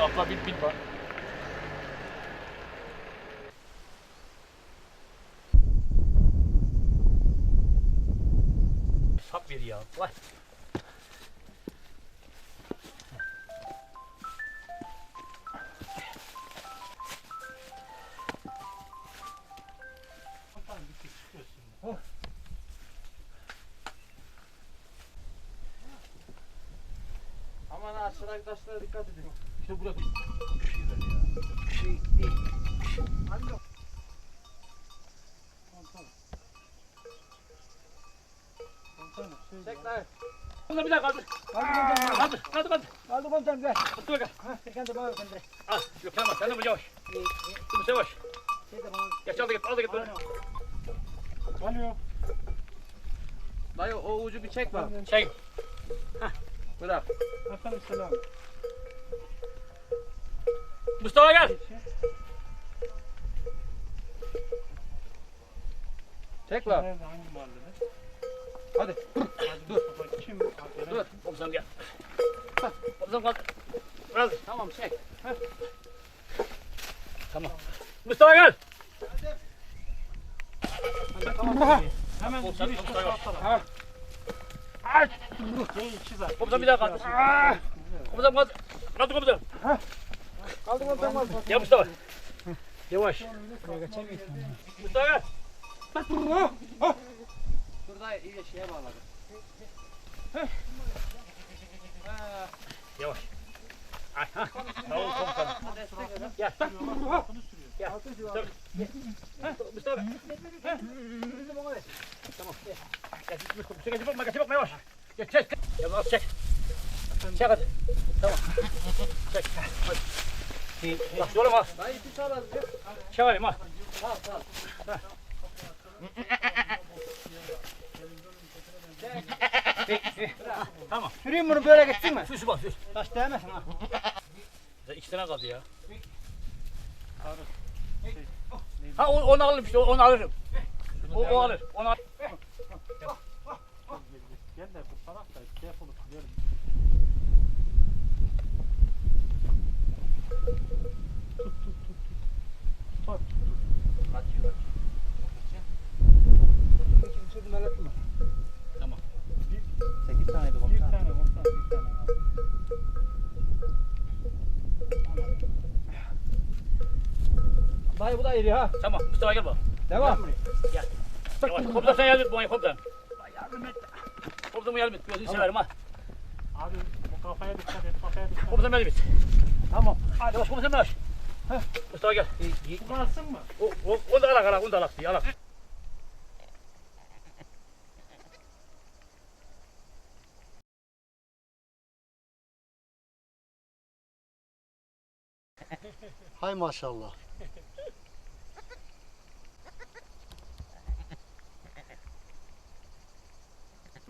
Atla bin bin bak. Sap ver ya. Vay. Aman aşağıdaki taşlara dikkat edin. İşte burası. Çek dayı. Bunda bir daha kaldır. Kaldı Kaldır. Kaldır kaldır. Kaldı komutanım gel. Dur bakalım. Ha, sen de bana gönder. Al. Yok tamam. Sen de bu yavaş. Dur yavaş. Şey de bana. Geç al da git. Al da git. Alıyor. Dayı o ucu bir çek bak. Çek. Bırak. Efendim selam. Mustafa gel. Bak. Nerede hangi mahallede? Hadi. Dur. Kim? Dur. Komutanım gel. Komutanım kaldır. Biraz. Tamam çek. Tamam. Mustafa gel. Hemen Komutanım, giriş komutanım. Çizer. Komutanım bir daha kaldır. Komutanım kaldır. Kaldır komutanım. Kaldı komutanım. Gel Mustafa. Yavaş. Mustafa gel. Dur dayı iyice şeye bağladı. Yavaş. Ay, ha. Sağ ol komutanım. Gel. Gel. Mustafa. Mustafa. Tamam. Gel. Mustafa. Çek. Bakma. Çek. Bakma yavaş. Çek. Çek. Gel al çek. Çek hadi. Tamam. Çek. Hadi. Bak yolum al. Dayı ipi sağ azıcık. Çek alayım al. Sağ sağ. Tamam. Süreyim bunu böyle gitsin mi? Sür bak sür. Taş değmesin ha. İki tane kaldı ya. Ha onu alırım işte onu alırım. O, o alır. Onu alır. Gel de kurtarak da defolup gidelim. Kimse bunlar etme. Tamam. 8 taneydi Bir tane komutan, bir tane kaldı. Dayı bu da iri ha. Tamam Mustafa gel bak. Devam. Yavaş. Komutan sen yardım et bana komutan. Komutan yardım et. Gözünü severim ha. Abi bu kafaya dikkat et, kafaya dikkat et. Komutan yardım et. Tamam. Hadi yavaş komutan yavaş. Mustafa gel. Bu kalsın mı? O, o, onu da alak alak. Onu da alak. Alak. Hay maşallah.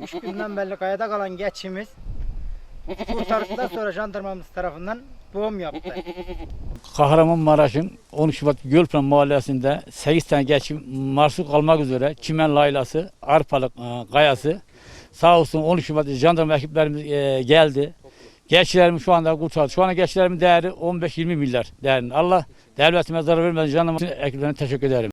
Üç günden beri kayada kalan geçimiz kurtardıktan sonra jandarmamız tarafından boğum yaptı. Kahramanmaraş'ın 13 Şubat Gölpınar Mahallesi'nde 8 tane geçim marsuk kalmak üzere Çimen Laylası, Arpalık e, Kayası sağ olsun 13 Şubat jandarma ekiplerimiz e, geldi. Geçilerimi şu anda kurtardı. Şu anda geçilerimin değeri 15-20 milyar değerinde. Allah devletime zarar vermeden jandarma ekiplerine teşekkür ederim.